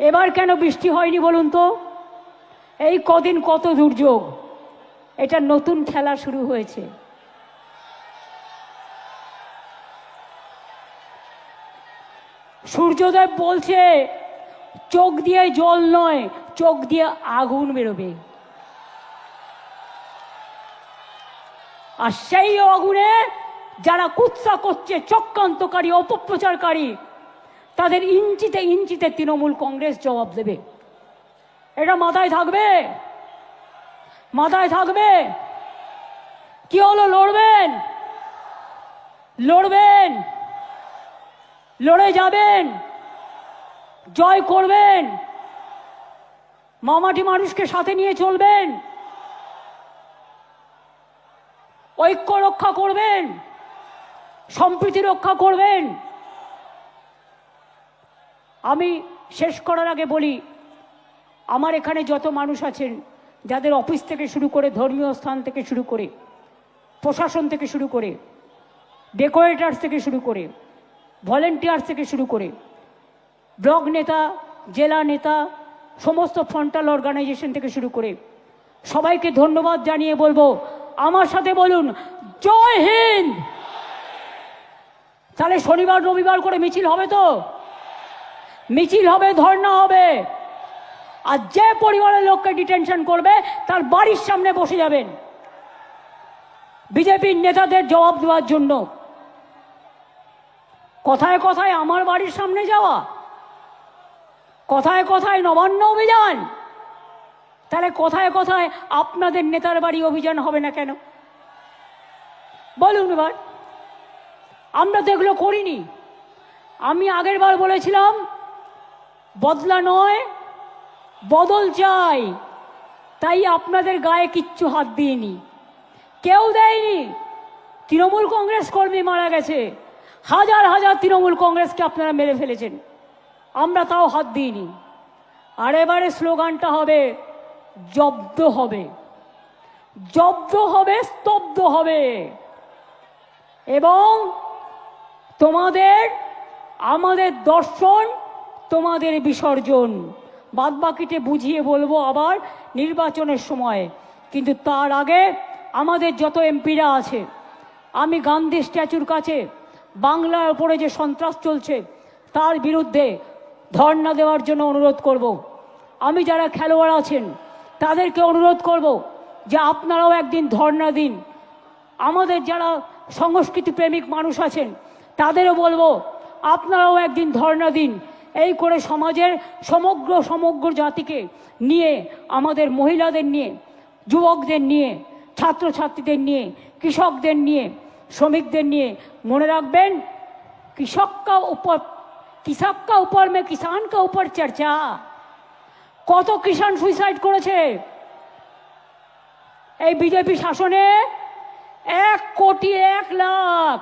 এবার কেন বৃষ্টি হয়নি বলুন তো? এই কদিন কত দুর্যোগ। এটা নতুন খেলা শুরু হয়েছে। সূর্যদেব বলছে, চোখ দিয়ে জল নয়, চোখ দিয়ে আগুন বেরোবে। আর সেই আগুনে যারা কুৎসা করছে, চক্রান্তকারী, অপপ্রচারকারী তাদের ইঞ্চিতে ইঞ্চিতে তৃণমূল কংগ্রেস জবাব দেবে। এটা মাথায় থাকবে? মাথায় থাকবে? কি হলো, লড়বেন? লড়বেন? লড়ে যাবেন? জয় করবেন? মামাটি মানুষকে সাথে নিয়ে চলবেন? ঐক্য রক্ষা করবেন? সম্প্রীতি রক্ষা করবেন? আমি শেষ করার আগে বলি, আমার এখানে যত মানুষ আছেন, যাদের অফিস থেকে শুরু করে, ধর্মীয় স্থান থেকে শুরু করে, প্রশাসন থেকে শুরু করে, ডেকোরেটার্স থেকে শুরু করে, ভলেন্টিয়ার্স থেকে শুরু করে, ব্লক নেতা, জেলা নেতা, সমস্ত ফ্রন্টাল অর্গানাইজেশন থেকে শুরু করে, সবাইকে ধন্যবাদ জানিয়ে বলব, আমার সাথে বলুন, জয় হিন্দ! তাহলে শনিবার, রবিবার করে মিছিল হবে তো? মিছিল হবে, ধর্ণা হবে। আর যে পরিবারের লোককে ডিটেনশন করবে, তার বাড়ির সামনে বসে যাবেন। বিজেপির নেতাদের জবাব দেওয়ার জন্য। কথায় কথায় আমার বাড়ির সামনে যাওয়া। কথায় কথায় নবান্ন অভিযান। তাহলে কথায় কথায় আপনাদের নেতার বাড়ি অভিযান হবে না কেন? বলুন এবার। আমরা তো এগুলো করিনি। আমি আগের বার বলেছিলাম বদলা নয়, বদল চাই। তাই আপনাদের গায়ে কিচ্ছু হাত দিইনি। কেউ দেয়নি। তৃণমূল কংগ্রেস কর্মী মারা গেছে। হাজার হাজার তৃণমূল কংগ্রেসকে আপনারা মেরে ফেলেছেন। আমরা তাও হাত দিইনি। আর এবারে স্লোগানটা হবে, জব্দ হবে। জব্দ হবে, স্তব্ধ হবে। এবং তোমাদের, আমাদের দর্শন তোমাদের বিসর্জন। বাদবাকিতে বুঝিয়ে বলব আবার নির্বাচনের সময়। কিন্তু তার আগে আমাদের যত এমপিরা আছে, আমি গান্ধী স্ট্যাচুর কাছে বাংলার ওপরে যে সন্ত্রাস চলছে, তার বিরুদ্ধে ধর্ণা দেওয়ার জন্য অনুরোধ করব। আমি যারা খেলোয়াড় আছেন, তাদেরকে অনুরোধ করব যে আপনারাও একদিন ধর্ণা দিন। আমাদের যারা সংস্কৃতি প্রেমিক মানুষ আছেন, তাদেরও বলব, আপনারাও একদিন ধর্ণা দিন। এই করে সমাজের সমগ্র সমগ্র জাতিকে নিয়ে, আমাদের মহিলাদের নিয়ে, যুবকদের নিয়ে, ছাত্রছাত্রীদের নিয়ে, কৃষকদের নিয়ে, শ্রমিকদের নিয়ে মনে রাখবেন কৃষক কা উপর কৃষক কা উপর মে কিষান কা উপর চর্চা। কত কিষান সুইসাইড করেছে? এই বিজেপি শাসনে এক কোটি এক লাখ